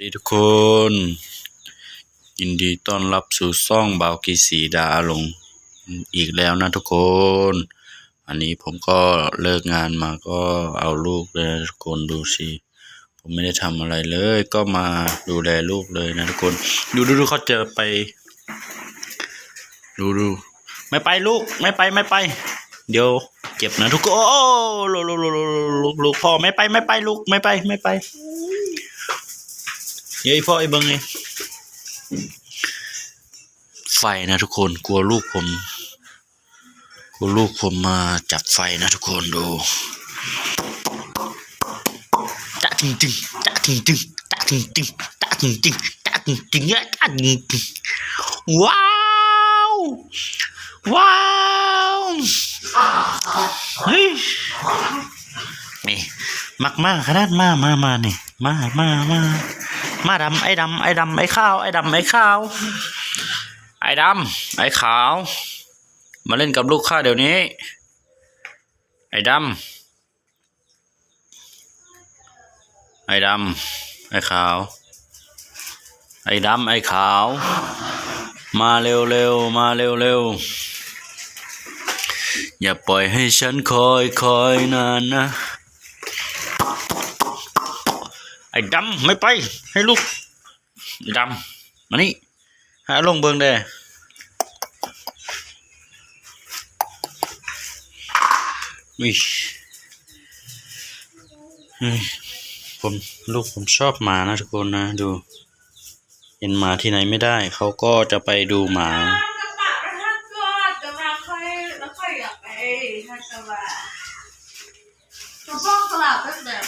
ดีทุกคน ยินดีต้อนรับสู่ซ่องบ่าวกีสีดาลงอีกแล้วนะทุกคน อันนี้ผมก็เลิกงานมาก็เอาลูกเลยนะทุกคนดูสิผมไม่ได้ทำอะไรเลย ก็มาดูแลลูกเลยนะทุกคน ดูดูดูเขาจะไป ดูดูไม่ไปลูกไม่ไปไม่ไป เดี๋ยวเจ็บนะทุกคนโอ้ลูกลูกลูกลูกพ่อไม่ไปไม่ไปลูกไม่ไปไม่ไป เย้ยพ่อไอ้เบิงไงไฟนะทุกคนกลัวลูกผมกลัวลูกผมมาจับไฟนะทุกคนดูตะตึงตึงตะตึงตึงตะตึงตึงตะตึงตึงตะตึงตึงตะตึงตึงว้าวว้าวเฮ้ยนี่มักมากขนาดมามามานี่มามามา มาดำไอ้ดำไอ้ดำไอ้ข้าวไอ้ดำไอ้ข้าวไอ้ดำไอ้ขาว มาเล่นกับลูกข้าเดี๋ยวนี้ ไอ้ดำไอ้ดำไอ้ขาว ไอ้ดำไอ้ขาว มาเร็วเร็วมาเร็วเร็วอย่าปล่อยให้ฉันคอยคอยนานนะ ไอ้ดำไม่ไป ให้ลูกดำมานี่หาลงเบิงเด้วิผมลูกผมชอบหมานะทุกคนนะดูเห็นหมาที่ไหนไม่ได้ เขาก็จะไปดูหมากระบะไปทักก่อนกระบะค่อยแล้วค่อยอยากไปทักกระบะกระป๋องสลับแบบแบบ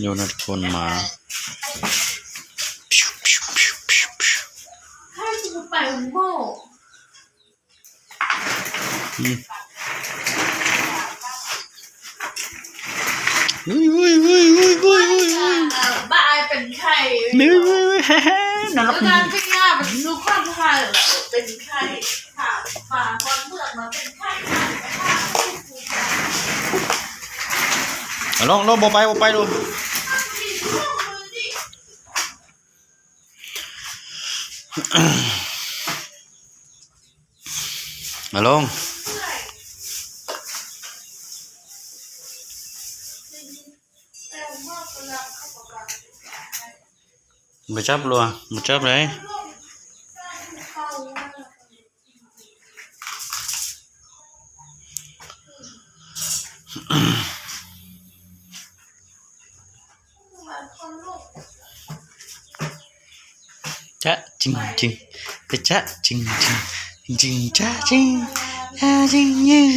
โยนะทุกคนหมาให้กูไปโม่อืมอุ้ยอุ้ยอุ้ยอุ้ยอุ้ยอุ้ยอุ้ยบายเป็นไข่นี่อุ้ยอุ้ยเฮ้เฮ้น่ารัแล้กวการพิจารณาเป็นลูกข้างไข่เป็นไข่ค่ะป่าคนเมืองมาเป็นไข่ค่ะเอาลองลองบอไปบอไปดูมาลงมาจับรัวมาจับเลยจ๊ะ จริงจริงไปจ๊ะจริงจริงจริงจ๊ะจริงจ๊ะจริงยิง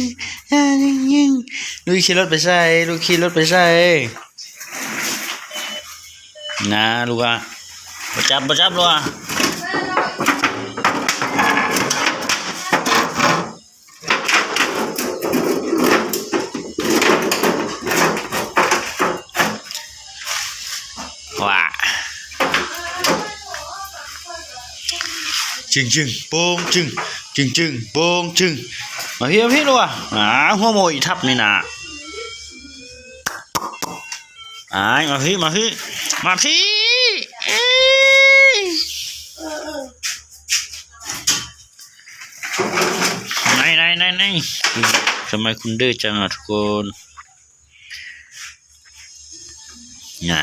จ๊ะจริงยิงลูกขี่รถไปใส่ลูกขี่รถไปใส่นะลูกอะมาจับมาจับลูกอะ ว้า จึงจึงโป้งจึงจึงจึงโป้งจึงมาพี่มาพี่ดูอะอ่าหัวโมยทับนี่นะอ่ามาพี่มาพี่มาพี่เอ้ยไหนไหนไหนไหนทำไมคุณดื้อจังอะทุกคนน่ะ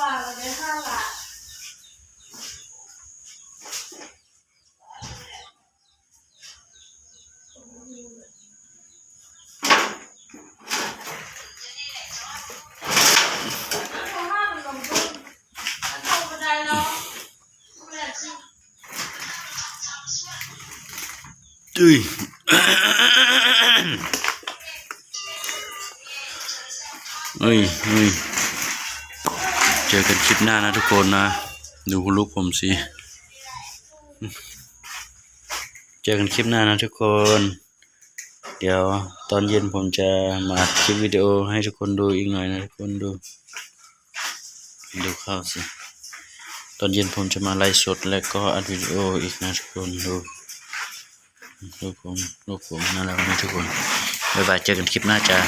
là cái ha là Ui. ui, ui. เจอกันคลิปหน้านะทุกคนนะ ดูลูกผมสิ เจอกันคลิปหน้านะทุกคน เดี๋ยวตอนเย็นผมจะมาอัดคลิปวิดีโอให้ทุกคนดูอีกหน่อยนะทุกคนดู ดูเข้าวสิ ตอนเย็นผมจะมาไลฟ์สดและก็อัดวิดีโออีกนะทุกคนดูลูกผมลูกผมน่ารักไหมทุกคนบ๊ายบายเจอกันคลิปหน้าจ้า